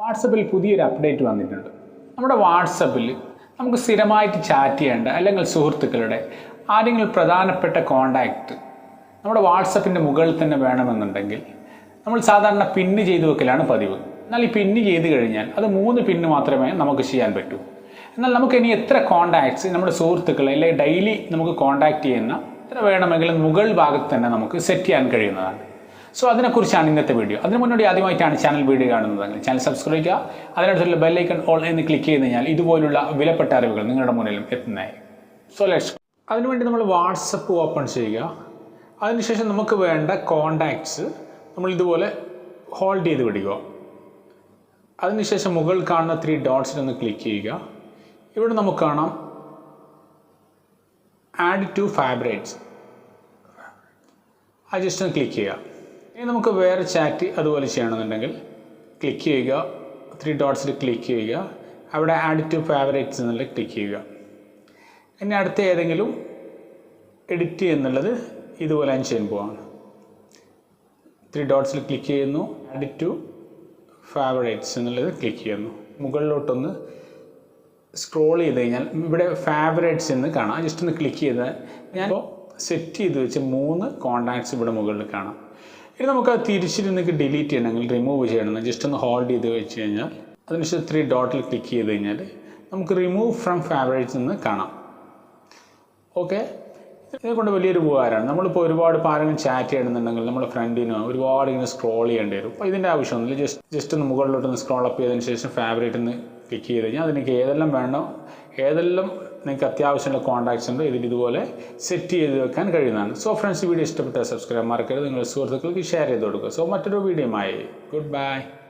വാട്സപ്പിൽ പുതിയൊരു അപ്ഡേറ്റ് വന്നിട്ടുണ്ട്. നമ്മുടെ വാട്സപ്പിൽ നമുക്ക് സ്ഥിരമായിട്ട് ചാറ്റ് ചെയ്യേണ്ട അല്ലെങ്കിൽ സുഹൃത്തുക്കളുടെ ആരെങ്കിലും പ്രധാനപ്പെട്ട കോണ്ടാക്റ്റ് നമ്മുടെ വാട്സപ്പിന്റെ മുകളിൽ തന്നെ വേണമെന്നുണ്ടെങ്കിൽ നമ്മൾ സാധാരണ പിന്ന് ചെയ്തു വെക്കലാണ് പതിവ്. എന്നാൽ ഈ പിന്ന് ചെയ്ത് കഴിഞ്ഞാൽ അത് മൂന്ന് പിന്ന് മാത്രമേ നമുക്ക് ചെയ്യാൻ പറ്റൂ. എന്നാൽ നമുക്ക് ഇനി എത്ര കോണ്ടാക്ട്സ് നമ്മുടെ സുഹൃത്തുക്കൾ അല്ലെങ്കിൽ ഡെയിലി നമുക്ക് കോണ്ടാക്ട് ചെയ്യുന്ന എത്ര വേണമെങ്കിലും മുകൾ ഭാഗത്ത് തന്നെ നമുക്ക് സെറ്റ് ചെയ്യാൻ കഴിയുന്നതാണ്. സോ അതിനെക്കുറിച്ചാണ് ഇന്നത്തെ വീഡിയോ അതിന് മുന്നോടി ആദ്യമായിട്ടാണ് ചാനൽ വീഡിയോ കാണുന്നതെങ്കിൽ ചാനൽ സബ്സ്ക്രൈബ് ചെയ്യുക. അതിനടുത്തുള്ള ബെല്ലൈക്കൺ ഓൾ എന്ന് ക്ലിക്ക് ചെയ്ത് കഴിഞ്ഞാൽ ഇതുപോലുള്ള വിലപ്പെട്ട അറിവുകൾ നിങ്ങളുടെ മുന്നിലും എത്തുന്നതായി. സോ ലെറ്റ്സ് അതിനുവേണ്ടി നമ്മൾ വാട്സപ്പ് ഓപ്പൺ ചെയ്യുക. അതിനുശേഷം നമുക്ക് വേണ്ട കോണ്ടാക്ട്സ് നമ്മൾ ഇതുപോലെ ഹോൾഡ് ചെയ്ത് പിടിക്കുക. അതിനുശേഷം മുകൾ കാണുന്ന ത്രീ ഡോട്ട്സിൽ ഒന്ന് ക്ലിക്ക് ചെയ്യുക. ഇവിടെ നമുക്ക് കാണാം ആഡ് ടു ഫാബ്രേറ്റ്സ് അത് ഒന്ന് ക്ലിക്ക് ചെയ്യുക. ഇനി നമുക്ക് വേറെ ചാറ്റ് അതുപോലെ ചെയ്യണമെന്നുണ്ടെങ്കിൽ ക്ലിക്ക് ചെയ്യുക. ത്രീ ഡോട്ട്സിൽ ക്ലിക്ക് ചെയ്യുക. അവിടെ ആഡ് ടു ഫേവറേറ്റ്സ് എന്നുള്ള ക്ലിക്ക് ചെയ്യുക. ഇനി അടുത്ത ഏതെങ്കിലും എഡിറ്റ് എന്നുള്ളത് ഇതുപോലെ ഞാൻ ചെയ്യാൻ പോവാണ്. ത്രീ ഡോട്ട്സിൽ ക്ലിക്ക് ചെയ്യുന്നു. ആഡ് ടു ഫേവറേറ്റ്സ് എന്നുള്ളത് ക്ലിക്ക് ചെയ്യുന്നു. മുകളിലോട്ടൊന്ന് സ്ക്രോൾ ചെയ്ത് കഴിഞ്ഞാൽ ഇവിടെ ഫേവറേറ്റ്സ് എന്ന് കാണാം. ജസ്റ്റ് ഒന്ന് ക്ലിക്ക് ചെയ്ത് ഞാൻ സെറ്റ് ചെയ്ത് വെച്ച് മൂന്ന് കോണ്ടാക്ട്സ് ഇവിടെ മുകളിൽ കാണാം. ഇനി നമുക്ക് അത് തിരിച്ചിരുന്ന് ഡിലീറ്റ് ചെയ്യണമെങ്കിൽ റിമൂവ് ചെയ്യണമെങ്കിൽ ജസ്റ്റ് ഒന്ന് ഹോൾഡ് ചെയ്ത് വെച്ച് കഴിഞ്ഞാൽ അതിനുശേഷം ത്രീ ഡോട്ടിൽ ക്ലിക്ക് ചെയ്ത് കഴിഞ്ഞാൽ നമുക്ക് റിമൂവ് ഫ്രം ഫേവറേറ്റ്സ് എന്ന് കാണാം. ഓക്കെ ഇതിനെ കൊണ്ട് വലിയൊരു ഉപകാരമാണ്. നമ്മളിപ്പോൾ ഒരുപാട് പാരങ്ങൾ ചാറ്റ് ചെയ്യണമെന്നുണ്ടെങ്കിൽ നമ്മുടെ ഫ്രണ്ടിനോ ഒരുപാട് ഇങ്ങനെ സ്ക്രോൾ ചെയ്യേണ്ടി വരും. അപ്പോൾ ഇതിന്റെ ആവശ്യമൊന്നുമില്ല. ജസ്റ്റ് ജസ്റ്റ് ഒന്ന് മുകളിലോട്ടൊന്ന് സ്ക്രോൾ അപ്പ് ചെയ്തതിന് ശേഷം ഫേവറേറ്റ് ഒന്ന് ക്ലിക്ക് ചെയ്ത് കഴിഞ്ഞാൽ അതിനൊക്കെ ഏതെല്ലാം വേണോ ഏതെല്ലാം നിങ്ങൾക്ക് അത്യാവശ്യമുള്ള കോൺടാക്ട്സ് ഉണ്ട് ഇതിൽ ഇതുപോലെ സെറ്റ് ചെയ്ത് വെക്കാൻ കഴിയുന്നതാണ്. സോ ഫ്രണ്ട്സ് വീഡിയോ ഇഷ്ടപ്പെട്ടാൽ സബ്സ്ക്രൈബ് മറക്കരുത്. നിങ്ങളുടെ സുഹൃത്തുക്കൾക്ക് ഷെയർ ചെയ്ത് കൊടുക്കുക. സോ മറ്റൊരു വീഡിയോയുമായി ഗുഡ് ബൈ